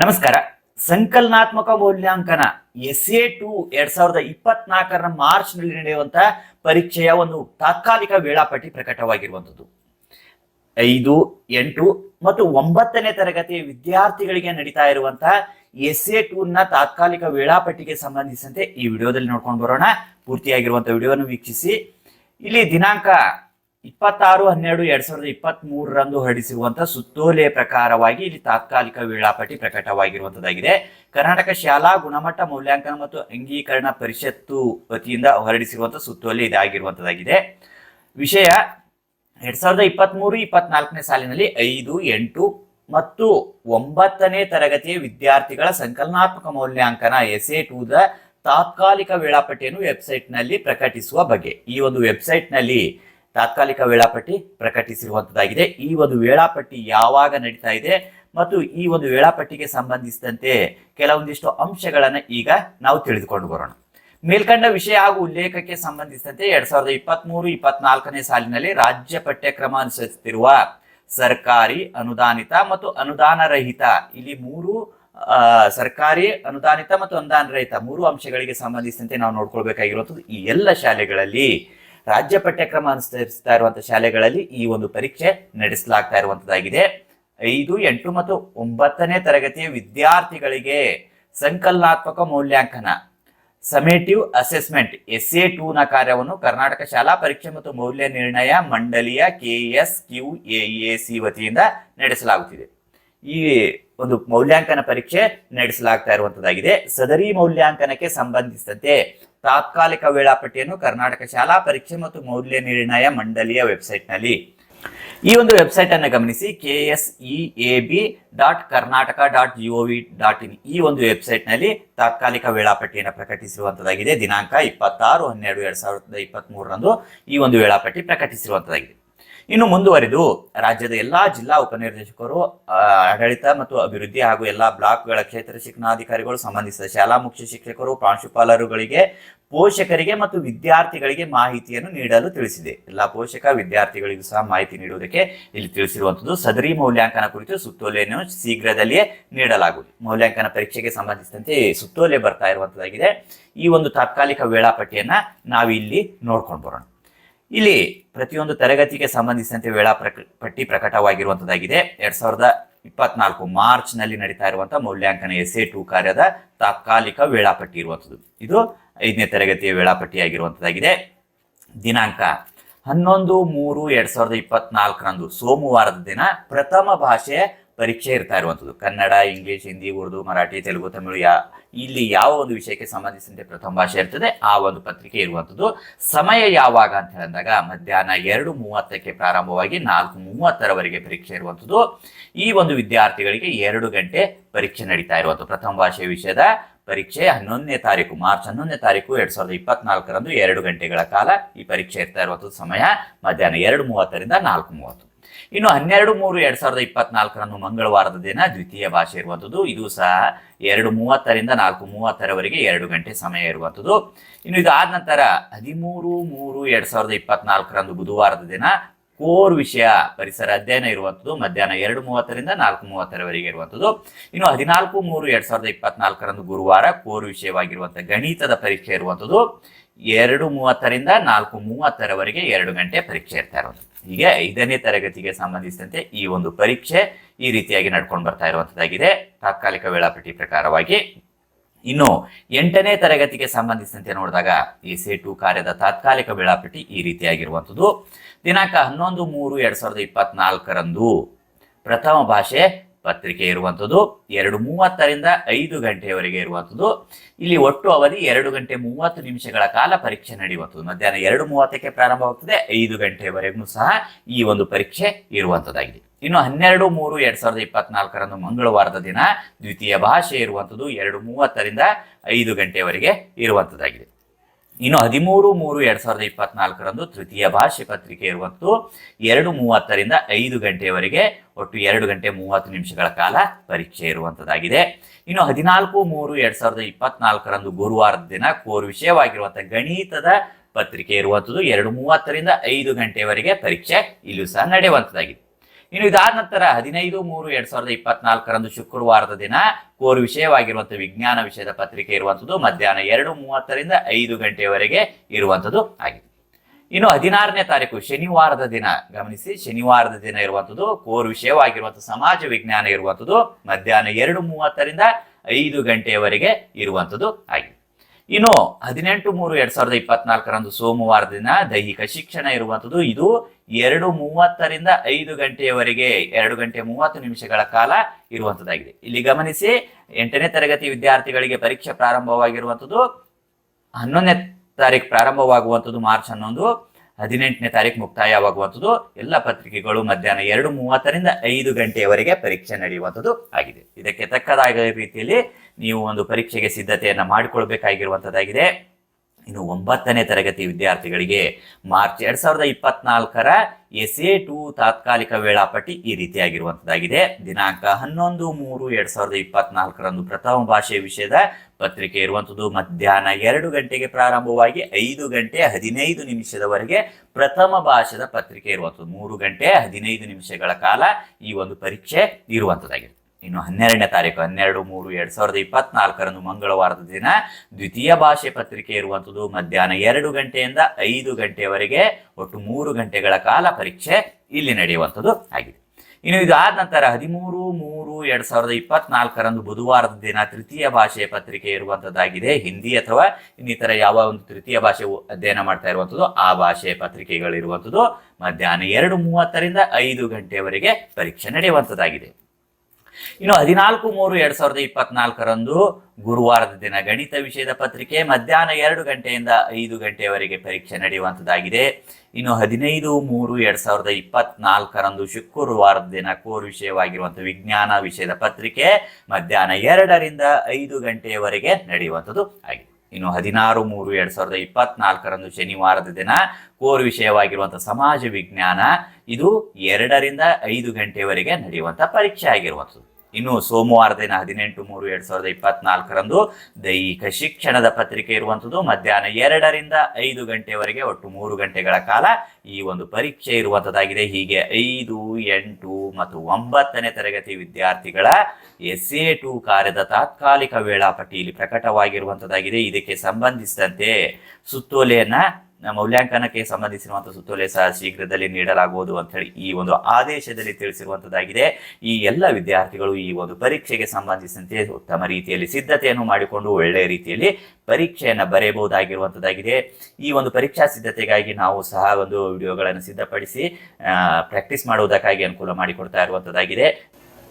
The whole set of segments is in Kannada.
ನಮಸ್ಕಾರ. ಸಂಕಲನಾತ್ಮಕ ಮೌಲ್ಯಾಂಕನ ಎಸ್ ಎ ಟು ಎರಡ್ ಸಾವಿರದ ಇಪ್ಪತ್ನಾಲ್ಕರ ಮಾರ್ಚ್ನಲ್ಲಿ ನಡೆಯುವಂತಹ ಪರೀಕ್ಷೆಯ ಒಂದು ತಾತ್ಕಾಲಿಕ ವೇಳಾಪಟ್ಟಿ ಪ್ರಕಟವಾಗಿರುವಂತದ್ದು ಐದು, ಎಂಟು ಮತ್ತು ಒಂಬತ್ತನೇ ತರಗತಿಯ ವಿದ್ಯಾರ್ಥಿಗಳಿಗೆ ನಡೀತಾ ಇರುವಂತಹ ಎಸ್ ಎ ಟೂ ನ ತಾತ್ಕಾಲಿಕ ವೇಳಾಪಟ್ಟಿಗೆ ಸಂಬಂಧಿಸಿದಂತೆ ಈ ವಿಡಿಯೋದಲ್ಲಿ ನೋಡ್ಕೊಂಡು ಬರೋಣ. ಪೂರ್ತಿಯಾಗಿರುವಂತಹ ವಿಡಿಯೋವನ್ನು ವೀಕ್ಷಿಸಿ. ಇಲ್ಲಿ ದಿನಾಂಕ ಇಪ್ಪತ್ತಾರು, ಹನ್ನೆರಡು, ಎರಡ್ ಸಾವಿರದ ಇಪ್ಪತ್ತ್ ಮೂರರಂದು ಹೊರಡಿಸಿರುವಂತಹ ಸುತ್ತೋಲೆ ಪ್ರಕಾರವಾಗಿ ಇಲ್ಲಿ ತಾತ್ಕಾಲಿಕ ವೇಳಾಪಟ್ಟಿ ಪ್ರಕಟವಾಗಿರುವಂತದ್ದಾಗಿದೆ. ಕರ್ನಾಟಕ ಶಾಲಾ ಗುಣಮಟ್ಟ ಮೌಲ್ಯಾಂಕನ ಮತ್ತು ಅಂಗೀಕರಣ ಪರಿಷತ್ತು ವತಿಯಿಂದ ಹೊರಡಿಸಿರುವಂತಹ ಸುತ್ತೋಲೆ ಇದಾಗಿರುವಂತದ್ದಾಗಿದೆ ವಿಷಯ, ಎರಡ್ ಸಾವಿರದ ಇಪ್ಪತ್ಮೂರು, ಇಪ್ಪತ್ನಾಲ್ಕನೇ ಸಾಲಿನಲ್ಲಿ ಐದು, ಎಂಟು ಮತ್ತು ಒಂಬತ್ತನೇ ತರಗತಿಯ ವಿದ್ಯಾರ್ಥಿಗಳ ಸಂಕಲನಾತ್ಮಕ ಮೌಲ್ಯಾಂಕನ ಎಸ್ ಟೂ ದ ತಾತ್ಕಾಲಿಕ ವೇಳಾಪಟ್ಟಿಯನ್ನು ವೆಬ್ಸೈಟ್ನಲ್ಲಿ ಪ್ರಕಟಿಸುವ ಬಗ್ಗೆ. ಈ ಒಂದು ವೆಬ್ಸೈಟ್ನಲ್ಲಿ ತಾತ್ಕಾಲಿಕ ವೇಳಾಪಟ್ಟಿ ಪ್ರಕಟಿಸಿರುವಂತದ್ದಾಗಿದೆ. ಈ ಒಂದು ವೇಳಾಪಟ್ಟಿ ಯಾವಾಗ ನಡೀತಾ ಇದೆ ಮತ್ತು ಈ ಒಂದು ವೇಳಾಪಟ್ಟಿಗೆ ಸಂಬಂಧಿಸಿದಂತೆ ಕೆಲವೊಂದಿಷ್ಟು ಅಂಶಗಳನ್ನು ಈಗ ನಾವು ತಿಳಿದುಕೊಂಡು ಬರೋಣ ಮೇಲ್ಕಂಡ ವಿಷಯ ಹಾಗೂ ಉಲ್ಲೇಖಕ್ಕೆ ಸಂಬಂಧಿಸಿದಂತೆ ಎರಡ್ ಸಾವಿರದ ಇಪ್ಪತ್ಮೂರು, ಇಪ್ಪತ್ನಾಲ್ಕನೇ ಸಾಲಿನಲ್ಲಿ ರಾಜ್ಯ ಪಠ್ಯಕ್ರಮ ಅನುಸರಿಸುತ್ತಿರುವ ಸರ್ಕಾರಿ, ಅನುದಾನಿತ ಮತ್ತು ಅನುದಾನ ರಹಿತ ಇಲ್ಲಿ ಮೂರು ಸರ್ಕಾರಿ, ಅನುದಾನಿತ ಮತ್ತು ಅನುದಾನ ರಹಿತ ಮೂರು ಅಂಶಗಳಿಗೆ ಸಂಬಂಧಿಸಿದಂತೆ ನಾವು ನೋಡ್ಕೊಳ್ಬೇಕಾಗಿರುವಂಥದ್ದು ಈ ಎಲ್ಲ ಶಾಲೆಗಳಲ್ಲಿ ರಾಜ್ಯ ಪಠ್ಯಕ್ರಮ ಅನುಸರಿಸ್ತಾ ಇರುವಂತಹ ಶಾಲೆಗಳಲ್ಲಿ ಈ ಒಂದು ಪರೀಕ್ಷೆ ನಡೆಸಲಾಗ್ತಾ ಇರುವಂತದ್ದಾಗಿದೆ. ಐದು, ಎಂಟು ಮತ್ತು ಒಂಬತ್ತನೇ ತರಗತಿಯ ವಿದ್ಯಾರ್ಥಿಗಳಿಗೆ ಸಂಕಲನಾತ್ಮಕ ಮೌಲ್ಯಾಂಕನ, summative assessment S A two ನ ಕಾರ್ಯವನ್ನು ಕರ್ನಾಟಕ ಶಾಲಾ ಪರೀಕ್ಷೆ ಮತ್ತು ಮೌಲ್ಯ ನಿರ್ಣಯ ಮಂಡಳಿಯ K S Q A A ವತಿಯಿಂದ ನಡೆಸಲಾಗುತ್ತಿದೆ. ಈ ಒಂದು ಮೌಲ್ಯಾಂಕನ ಪರೀಕ್ಷೆ ನಡೆಸಲಾಗ್ತಾ ಇರುವಂತದ್ದಾಗಿದೆ. ಸದರಿ ಮೌಲ್ಯಾಂಕನಕ್ಕೆ ಸಂಬಂಧಿಸಿದಂತೆ ತಾತ್ಕಾಲಿಕ ವೇಳಾಪಟ್ಟಿಯನ್ನು ಕರ್ನಾಟಕ ಶಾಲಾ ಪರೀಕ್ಷೆ ಮತ್ತು ಮೌಲ್ಯ ನಿರ್ಣಯ ಮಂಡಳಿಯ ವೆಬ್ಸೈಟ್ನಲ್ಲಿ. ಈ ಒಂದು ವೆಬ್ಸೈಟ್ ಅನ್ನು ಗಮನಿಸಿ K S E A B dot Karnataka dot GOV dot in ಈ ಒಂದು ವೆಬ್ಸೈಟ್ನಲ್ಲಿ ತಾತ್ಕಾಲಿಕ ವೇಳಾಪಟ್ಟಿಯನ್ನು ಪ್ರಕಟಿಸಿರುವಂತದ್ದಾಗಿದೆ. ದಿನಾಂಕ ಇಪ್ಪತ್ತಾರು ಹನ್ನೆರಡು ಎರಡ್ ಸಾವಿರದ ಇಪ್ಪತ್ತ್ ಮೂರರಂದು ಈ ಒಂದು ವೇಳಾಪಟ್ಟಿ ಪ್ರಕಟಿಸಿರುವಂತದ್ದಾಗಿದೆ. ಇನ್ನು ಮುಂದುವರೆದು ರಾಜ್ಯದ ಎಲ್ಲಾ ಜಿಲ್ಲಾ ಉಪನಿರ್ದೇಶಕರು ಆಡಳಿತ ಮತ್ತು ಅಭಿವೃದ್ಧಿ ಹಾಗೂ ಎಲ್ಲಾ ಬ್ಲಾಕ್ಗಳ ಕ್ಷೇತ್ರ ಶಿಕ್ಷಣಾಧಿಕಾರಿಗಳು, ಸಂಬಂಧಿಸಿದ ಶಾಲಾ ಮುಖ್ಯ ಶಿಕ್ಷಕರು, ಪ್ರಾಂಶುಪಾಲರುಗಳಿಗೆ, ಪೋಷಕರಿಗೆ ಮತ್ತು ವಿದ್ಯಾರ್ಥಿಗಳಿಗೆ ಮಾಹಿತಿಯನ್ನು ನೀಡಲು ತಿಳಿಸಿದೆ. ಎಲ್ಲಾ ಪೋಷಕ ವಿದ್ಯಾರ್ಥಿಗಳಿಗೂ ಸಹ ಮಾಹಿತಿ ನೀಡುವುದಕ್ಕೆ ಇಲ್ಲಿ ತಿಳಿಸಿರುವಂತದ್ದು, ಸದರಿ ಮೌಲ್ಯಾಂಕನ ಕುರಿತು ಸುತ್ತೋಲೆಯನ್ನು ಶೀಘ್ರದಲ್ಲಿಯೇ ನೀಡಲಾಗುವುದು. ಮೌಲ್ಯಾಂಕನ ಪರೀಕ್ಷೆಗೆ ಸಂಬಂಧಿಸಿದಂತೆ ಸುತ್ತೋಲೆ ಬರ್ತಾ ಇರುವಂತದ್ದಾಗಿದೆ. ಈ ಒಂದು ತಾತ್ಕಾಲಿಕ ವೇಳಾಪಟ್ಟಿಯನ್ನ ನಾವು ಇಲ್ಲಿ ನೋಡ್ಕೊಂಡು ಬರೋಣ. ಇಲ್ಲಿ ಪ್ರತಿಯೊಂದು ತರಗತಿಗೆ ಸಂಬಂಧಿಸಿದಂತೆ ವೇಳಾ ಪ್ರಕ, ಪಟ್ಟಿ ಪ್ರಕಟವಾಗಿರುವಂತದ್ದಾಗಿದೆ. ಎರಡ್ ಸಾವಿರದ ಇಪ್ಪತ್ನಾಲ್ಕು ಮಾರ್ಚ್ನಲ್ಲಿ ನಡೀತಾ ಇರುವಂತಹ ಮೌಲ್ಯಾಂಕನ ಎಸ್ ಎ ಟು ಕಾರ್ಯದ ತಾತ್ಕಾಲಿಕ ವೇಳಾಪಟ್ಟಿ ಇರುವಂತದ್ದು. ಇದು ಐದನೇ ತರಗತಿಯ ವೇಳಾಪಟ್ಟಿ ಆಗಿರುವಂತದ್ದಾಗಿದೆ. ದಿನಾಂಕ ಹನ್ನೊಂದು ಮೂರು ಎರಡ್ ಸಾವಿರದ ಇಪ್ಪತ್ನಾಲ್ಕರಂದು ಸೋಮವಾರದ ದಿನ ಪ್ರಥಮ ಭಾಷೆ ಪರೀಕ್ಷೆ ಇರ್ತಾ ಇರುವಂಥದ್ದು ಕನ್ನಡ, ಇಂಗ್ಲಿಷ್, ಹಿಂದಿ, ಉರ್ದು, ಮರಾಠಿ, ತೆಲುಗು, ತಮಿಳು, ಯಾ ಇಲ್ಲಿ ಯಾವ ಒಂದು ವಿಷಯಕ್ಕೆ ಸಂಬಂಧಿಸಿದಂತೆ ಪ್ರಥಮ ಭಾಷೆ ಇರ್ತದೆ, ಆ ಒಂದು ಪತ್ರಿಕೆ ಇರುವಂಥದ್ದು. ಸಮಯ ಯಾವಾಗ ಅಂತ ಹೇಳಿದಾಗ ಮಧ್ಯಾಹ್ನ ಎರಡು ಮೂವತ್ತಕ್ಕೆ ಪ್ರಾರಂಭವಾಗಿ ನಾಲ್ಕು ಮೂವತ್ತರವರೆಗೆ ಪರೀಕ್ಷೆ ಇರುವಂಥದ್ದು. ಈ ಒಂದು ವಿದ್ಯಾರ್ಥಿಗಳಿಗೆ ಎರಡು ಗಂಟೆ ಪರೀಕ್ಷೆ ನಡೀತಾ ಇರುವಂಥದ್ದು. ಪ್ರಥಮ ಭಾಷೆ ವಿಷಯದ ಪರೀಕ್ಷೆ ಹನ್ನೊಂದನೇ ತಾರೀಕು, ಮಾರ್ಚ್ ಹನ್ನೊಂದನೇ ತಾರೀಕು ಎರಡ್ ಸಾವಿರದ ಇಪ್ಪತ್ನಾಲ್ಕರಂದು ಎರಡು ಗಂಟೆಗಳ ಕಾಲ ಈ ಪರೀಕ್ಷೆ ಇರ್ತಾ ಇರುವಂಥದ್ದು ಸಮಯ. ಮಧ್ಯಾಹ್ನ ಎರಡು ಮೂವತ್ತರಿಂದ ನಾಲ್ಕು ಮೂವತ್ತು. ಇನ್ನು ಹನ್ನೆರಡು ಮೂರು ಎರಡ್ ಸಾವಿರದ ಇಪ್ಪತ್ನಾಲ್ಕರಂದು ಮಂಗಳವಾರದ ದಿನ ದ್ವಿತೀಯ ಭಾಷೆ ಇರುವಂಥದ್ದು. ಇದು ಸಹ ಎರಡು ಮೂವತ್ತರಿಂದ ನಾಲ್ಕು ಮೂವತ್ತರವರೆಗೆ ಎರಡು ಗಂಟೆ ಸಮಯ ಇರುವಂಥದ್ದು. ಇನ್ನು ಇದು ಆದ ನಂತರ ಹದಿಮೂರು ಮೂರು ಎರಡ್ ಸಾವಿರದ ಇಪ್ಪತ್ನಾಲ್ಕರಂದು ಬುಧವಾರದ ದಿನ ಕೋರ್ ವಿಷಯ ಪರಿಸರ ಅಧ್ಯಯನ ಇರುವಂಥದ್ದು. ಮಧ್ಯಾಹ್ನ ಎರಡು ಮೂವತ್ತರಿಂದ ನಾಲ್ಕು ಮೂವತ್ತರವರೆಗೆ ಇರುವಂಥದ್ದು. ಇನ್ನು ಹದಿನಾಲ್ಕು ಮೂರು ಎರಡ್ ಸಾವಿರದ ಇಪ್ಪತ್ನಾಲ್ಕರಂದು ಗುರುವಾರ ಕೋರ್ ವಿಷಯವಾಗಿರುವಂಥ ಗಣಿತದ ಪರೀಕ್ಷೆ ಇರುವಂಥದ್ದು. ಎರಡು ಮೂವತ್ತರಿಂದ ನಾಲ್ಕು ಮೂವತ್ತರವರೆಗೆ ಎರಡು ಗಂಟೆ ಪರೀಕ್ಷೆ ಇರ್ತಾ ಇರೋದು ಹೀಗೆ ಐದನೇ ತರಗತಿಗೆ ಸಂಬಂಧಿಸಿದಂತೆ ಈ ಒಂದು ಪರೀಕ್ಷೆ ಈ ರೀತಿಯಾಗಿ ನಡ್ಕೊಂಡು ಬರ್ತಾ ಇರುವಂತದ್ದಾಗಿದೆ. ತಾತ್ಕಾಲಿಕ ವೇಳಾಪಟ್ಟಿ ಪ್ರಕಾರವಾಗಿ ಇನ್ನು ಎಂಟನೇ ತರಗತಿಗೆ ಸಂಬಂಧಿಸಿದಂತೆ ನೋಡಿದಾಗ ಈ ಸೇಟು ಕಾರ್ಯದ ತಾತ್ಕಾಲಿಕ ವೇಳಾಪಟ್ಟಿ ಈ ರೀತಿಯಾಗಿರುವಂಥದ್ದು ದಿನಾಂಕ ಹನ್ನೊಂದು ಮೂರು ಎರಡ್ ಸಾವಿರದ ಇಪ್ಪತ್ನಾಲ್ಕರಂದು ಪ್ರಥಮ ಭಾಷೆ ಪತ್ರಿಕೆ ಇರುವಂಥದ್ದು, ಎರಡು ಮೂವತ್ತರಿಂದ ಐದು ಗಂಟೆಯವರೆಗೆ ಇರುವಂಥದ್ದು. ಇಲ್ಲಿ ಒಟ್ಟು ಅವಧಿ ಎರಡು ಗಂಟೆ ಮೂವತ್ತು ನಿಮಿಷಗಳ ಕಾಲ ಪರೀಕ್ಷೆ ನಡೆಯುವಂಥದ್ದು. ಮಧ್ಯಾಹ್ನ ಎರಡು ಮೂವತ್ತಕ್ಕೆ ಪ್ರಾರಂಭವಾಗ್ತದೆ ಐದು ಗಂಟೆವರೆಗೂ ಸಹ ಈ ಒಂದು ಪರೀಕ್ಷೆ ಇರುವಂಥದ್ದಾಗಿದೆ. ಇನ್ನು ಹನ್ನೆರಡು ಮೂರು ಎರಡ್ ಸಾವಿರದ ಇಪ್ಪತ್ನಾಲ್ಕರಂದು ಮಂಗಳವಾರದ ದಿನ ದ್ವಿತೀಯ ಭಾಷೆ ಇರುವಂಥದ್ದು ಎರಡು ಮೂವತ್ತರಿಂದ ಐದು ಗಂಟೆವರೆಗೆ ಇರುವಂಥದ್ದಾಗಿದೆ. ಇನ್ನು ಹದಿಮೂರು ಮೂರು ಎರಡ್ ಸಾವಿರದ ಇಪ್ಪತ್ನಾಲ್ಕರಂದು ತೃತೀಯ ಭಾಷೆ ಪತ್ರಿಕೆ ಇರುವಂತೂ ಎರಡು ಮೂವತ್ತರಿಂದ ಐದು ಗಂಟೆಯವರೆಗೆ ಒಟ್ಟು ಎರಡು ಗಂಟೆ ಮೂವತ್ತು ನಿಮಿಷಗಳ ಕಾಲ ಪರೀಕ್ಷೆ ಇರುವಂತದ್ದಾಗಿದೆ. ಇನ್ನು ಹದಿನಾಲ್ಕು ಮೂರು ಎರಡ್ ಸಾವಿರದ ಇಪ್ಪತ್ನಾಲ್ಕರಂದು ಗುರುವಾರದ ದಿನ ಕೋರ್ ವಿಷಯವಾಗಿರುವಂತಹ ಗಣಿತದ ಪತ್ರಿಕೆ ಇರುವಂಥದ್ದು ಎರಡು ಮೂವತ್ತರಿಂದ ಐದು ಗಂಟೆಯವರೆಗೆ ಪರೀಕ್ಷೆ ಇಲ್ಲೂ ಸಹ ನಡೆಯುವಂಥದ್ದಾಗಿದೆ ಇನ್ನು ಇದಾದ ನಂತರ ಹದಿನೈದು, ಮೂರು, ಎರಡ್ ಸಾವಿರದ ಇಪ್ಪತ್ನಾಲ್ಕರಂದು ಶುಕ್ರವಾರದ ದಿನ ಕೋರ್ ವಿಷಯವಾಗಿರುವಂತಹ ವಿಜ್ಞಾನ ವಿಷಯದ ಪತ್ರಿಕೆ ಇರುವಂತದ್ದು ಮಧ್ಯಾಹ್ನ ಎರಡು ಮೂವತ್ತರಿಂದ ಐದು ಗಂಟೆಯವರೆಗೆ ಇರುವಂತದ್ದು ಆಗಿದೆ. ಇನ್ನು ಹದಿನಾರನೇ ತಾರೀಕು ಶನಿವಾರದ ದಿನ, ಗಮನಿಸಿ, ಶನಿವಾರದ ದಿನ ಇರುವಂತದ್ದು ಕೋರ್ ವಿಷಯವಾಗಿರುವಂತಹ ಸಮಾಜ ವಿಜ್ಞಾನ ಇರುವಂತದ್ದು ಮಧ್ಯಾಹ್ನ ಎರಡು ಮೂವತ್ತರಿಂದ ಐದು ಗಂಟೆಯವರೆಗೆ ಇರುವಂತದ್ದು ಆಗಿದೆ. ಇನ್ನು ಹದಿನೆಂಟು ಮೂರು ಎರಡ್ ಸಾವಿರದ ಇಪ್ಪತ್ನಾಲ್ಕರಂದು ಸೋಮವಾರ ದಿನ ದೈಹಿಕ ಶಿಕ್ಷಣ ಇರುವಂತದ್ದು ಇದು ಎರಡು ಮೂವತ್ತರಿಂದ ಐದು ಗಂಟೆಯವರೆಗೆ, ಎರಡು ಗಂಟೆ ಮೂವತ್ತು ನಿಮಿಷಗಳ ಕಾಲ ಇರುವಂತದ್ದಾಗಿದೆ ಇಲ್ಲಿ ಗಮನಿಸಿ, ಎಂಟನೇ ತರಗತಿ ವಿದ್ಯಾರ್ಥಿಗಳಿಗೆ ಪರೀಕ್ಷೆ ಪ್ರಾರಂಭವಾಗಿರುವಂತದ್ದು ಹನ್ನೊಂದನೇ ತಾರೀಕು ಪ್ರಾರಂಭವಾಗುವಂಥದ್ದು, ಮಾರ್ಚ್ ಹನ್ನೊಂದು. ಹದಿನೆಂಟನೇ ತಾರೀಕು ಮುಕ್ತಾಯವಾಗುವಂಥದ್ದು. ಎಲ್ಲ ಪತ್ರಿಕೆಗಳು ಮಧ್ಯಾಹ್ನ ಎರಡು ಮೂವತ್ತರಿಂದ ಐದು ಗಂಟೆಯವರೆಗೆ ಪರೀಕ್ಷೆ ನಡೆಯುವಂಥದ್ದು ಆಗಿದೆ. ಇದಕ್ಕೆ ತಕ್ಕದಾದ ರೀತಿಯಲ್ಲಿ ನೀವು ಒಂದು ಪರೀಕ್ಷೆಗೆ ಸಿದ್ಧತೆಯನ್ನು ಮಾಡಿಕೊಳ್ಬೇಕಾಗಿರುವಂಥದ್ದಾಗಿದೆ ಇನ್ನು ಒಂಬತ್ತನೇ ತರಗತಿ ವಿದ್ಯಾರ್ಥಿಗಳಿಗೆ ಮಾರ್ಚ್ ಎರಡ್ ಸಾವಿರದ ಇಪ್ಪತ್ನಾಲ್ಕರ ಎಸ್ ಎ ಟು ತಾತ್ಕಾಲಿಕ ವೇಳಾಪಟ್ಟಿ ಈ ರೀತಿಯಾಗಿರುವಂತದ್ದಾಗಿದೆ. ದಿನಾಂಕ ಹನ್ನೊಂದು ಮೂರು ಎರಡ್ ಸಾವಿರದ ಇಪ್ಪತ್ನಾಲ್ಕರಂದು ಪ್ರಥಮ ಭಾಷೆ ವಿಷಯದ ಪತ್ರಿಕೆ ಇರುವಂತದ್ದು. ಮಧ್ಯಾಹ್ನ ಎರಡು ಗಂಟೆಗೆ ಪ್ರಾರಂಭವಾಗಿ ಐದು ಗಂಟೆ ಹದಿನೈದು ನಿಮಿಷದವರೆಗೆ ಪ್ರಥಮ ಭಾಷೆದ ಪತ್ರಿಕೆ ಇರುವಂಥದ್ದು ಮೂರು ಗಂಟೆ ಹದಿನೈದು ನಿಮಿಷಗಳ ಕಾಲ ಈ ಒಂದು ಪರೀಕ್ಷೆ ಇರುವಂತದ್ದಾಗಿದೆ. ಇನ್ನು ಹನ್ನೆರಡನೇ ತಾರೀಕು, ಹನ್ನೆರಡು, ಮೂರು, ಎರಡ್ ಸಾವಿರದ ಇಪ್ಪತ್ನಾಲ್ಕರಂದು ಮಂಗಳವಾರದ ದಿನ ದ್ವಿತೀಯ ಭಾಷೆ ಪತ್ರಿಕೆ ಇರುವಂಥದ್ದು ಮಧ್ಯಾಹ್ನ ಎರಡು ಗಂಟೆಯಿಂದ ಐದು ಗಂಟೆಯವರೆಗೆ ಒಟ್ಟು ಮೂರು ಗಂಟೆಗಳ ಕಾಲ ಪರೀಕ್ಷೆ ಇಲ್ಲಿ ನಡೆಯುವಂಥದ್ದು ಆಗಿದೆ. ಇನ್ನು ಇದಾದ ನಂತರ ಹದಿಮೂರು, ಮೂರು, ಎರಡ್ ಸಾವಿರದ ಇಪ್ಪತ್ನಾಲ್ಕರಂದು ಬುಧವಾರದ ದಿನ ತೃತೀಯ ಭಾಷೆ ಪತ್ರಿಕೆ ಇರುವಂತದ್ದಾಗಿದೆ ಹಿಂದಿ ಅಥವಾ ಇನ್ನಿತರ ಯಾವ ಒಂದು ತೃತೀಯ ಭಾಷೆ ಅಧ್ಯಯನ ಮಾಡ್ತಾ ಇರುವಂಥದ್ದು ಆ ಭಾಷೆಯ ಪತ್ರಿಕೆಗಳಿರುವಂಥದ್ದು ಮಧ್ಯಾಹ್ನ ಎರಡು ಮೂವತ್ತರಿಂದ ಐದು ಗಂಟೆಯವರೆಗೆ ಪರೀಕ್ಷೆ ನಡೆಯುವಂಥದ್ದಾಗಿದೆ. ಇನ್ನು ಹದಿನಾಲ್ಕು ಮೂರು ಎರಡ್ ಸಾವಿರದ ಇಪ್ಪತ್ನಾಲ್ಕರಂದು ಗುರುವಾರದ ದಿನ ಗಣಿತ ವಿಷಯದ ಪತ್ರಿಕೆ ಮಧ್ಯಾಹ್ನ ಎರಡು ಗಂಟೆಯಿಂದ ಐದು ಗಂಟೆಯವರೆಗೆ ಪರೀಕ್ಷೆ ನಡೆಯುವಂಥದ್ದಾಗಿದೆ ಇನ್ನು ಹದಿನೈದು ಮೂರು ಎರಡ್ ಸಾವಿರದ ಇಪ್ಪತ್ನಾಲ್ಕರಂದು ಶುಕ್ರವಾರದ ದಿನ ಕೋರ್ ವಿಷಯವಾಗಿರುವಂತಹ ವಿಜ್ಞಾನ ವಿಷಯದ ಪತ್ರಿಕೆ ಮಧ್ಯಾಹ್ನ ಎರಡರಿಂದ ಐದು ಗಂಟೆಯವರೆಗೆ ನಡೆಯುವಂಥದ್ದು ಆಗಿದೆ. ಇನ್ನು ಹದಿನಾರು ಮೂರು ಎರಡ್ ಸಾವಿರದ ಇಪ್ಪತ್ನಾಲ್ಕರಂದು ಶನಿವಾರದ ದಿನ ಕೋರ್ ವಿಷಯವಾಗಿರುವಂತಹ ಸಮಾಜ ವಿಜ್ಞಾನ ಇದು ಎರಡರಿಂದ ಐದು ಗಂಟೆಯವರೆಗೆ ನಡೆಯುವಂತಹ ಪರೀಕ್ಷೆ ಆಗಿರುವಂಥದ್ದು. ಇನ್ನು ಸೋಮವಾರ ದಿನ ಹದಿನೆಂಟು ಮೂರು ಎರಡ್ ಸಾವಿರದ ಇಪ್ಪತ್ನಾಲ್ಕರಂದು ದೈಹಿಕ ಶಿಕ್ಷಣದ ಪತ್ರಿಕೆ ಇರುವಂಥದ್ದು. ಮಧ್ಯಾಹ್ನ ಎರಡರಿಂದ ಐದು ಗಂಟೆವರೆಗೆ ಒಟ್ಟು ಮೂರು ಗಂಟೆಗಳ ಕಾಲ ಈ ಒಂದು ಪರೀಕ್ಷೆ ಇರುವಂಥದ್ದಾಗಿದೆ. ಹೀಗೆ ಐದು, ಎಂಟು ಮತ್ತು ಒಂಬತ್ತನೇ ತರಗತಿ ವಿದ್ಯಾರ್ಥಿಗಳ ಎಸ್ ಎ ಟು ಕಾರ್ಯದ ತಾತ್ಕಾಲಿಕ ವೇಳಾಪಟ್ಟಿ ಇಲ್ಲಿ ಪ್ರಕಟವಾಗಿರುವಂಥದ್ದಾಗಿದೆ. ಇದಕ್ಕೆ ಸಂಬಂಧಿಸಿದಂತೆ ಸುತ್ತೋಲೆಯನ್ನ ಮೌಲ್ಯಾಂಕನಕ್ಕೆ ಸಂಬಂಧಿಸಿರುವಂತಹ ಸುತ್ತೋಲೆ ಸಹ ಶೀಘ್ರದಲ್ಲಿ ನೀಡಲಾಗುವುದು ಅಂತ ಹೇಳಿ ಈ ಒಂದು ಆದೇಶದಲ್ಲಿ ತಿಳಿಸಿರುವಂತದ್ದಾಗಿದೆ. ಈ ಎಲ್ಲ ವಿದ್ಯಾರ್ಥಿಗಳು ಈ ಒಂದು ಪರೀಕ್ಷೆಗೆ ಸಂಬಂಧಿಸಿದಂತೆ ಉತ್ತಮ ರೀತಿಯಲ್ಲಿ ಸಿದ್ಧತೆಯನ್ನು ಮಾಡಿಕೊಂಡು ಒಳ್ಳೆಯ ರೀತಿಯಲ್ಲಿ ಪರೀಕ್ಷೆಯನ್ನು ಬರೆಯಬಹುದಾಗಿರುವಂತದ್ದಾಗಿದೆ. ಈ ಒಂದು ಪರೀಕ್ಷಾ ಸಿದ್ಧತೆಗಾಗಿ ನಾವು ಸಹ ಒಂದು ವಿಡಿಯೋಗಳನ್ನು ಸಿದ್ಧಪಡಿಸಿ ಪ್ರಾಕ್ಟೀಸ್ ಮಾಡುವುದಕ್ಕಾಗಿ ಅನುಕೂಲ ಮಾಡಿಕೊಡ್ತಾ ಇರುವಂತದ್ದಾಗಿದೆ.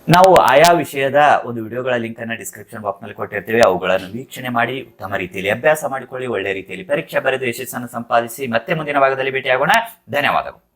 ನಾವು ಆಯಾ ವಿಷಯದ ಒಂದು ವಿಡಿಯೋಗಳ ಲಿಂಕ್ ಅನ್ನ ಡಿಸ್ಕ್ರಿಪ್ಷನ್ ಬಾಕ್ಸ್ನಲ್ಲಿ ಕೊಟ್ಟಿರ್ತೀವಿ. ಅವುಗಳನ್ನು ವೀಕ್ಷಣೆ ಮಾಡಿ, ಉತ್ತಮ ರೀತಿಯಲ್ಲಿ ಅಭ್ಯಾಸ ಮಾಡಿಕೊಳ್ಳಿ, ಒಳ್ಳೆ ರೀತಿಯಲ್ಲಿ ಪರೀಕ್ಷೆ ಬರೆದು ಯಶಸ್ಸನ್ನು ಸಂಪಾದಿಸಿ ಮತ್ತೆ ಮುಂದಿನ ಭಾಗದಲ್ಲಿ ಭೇಟಿಯಾಗೋಣ. ಧನ್ಯವಾದಗಳು.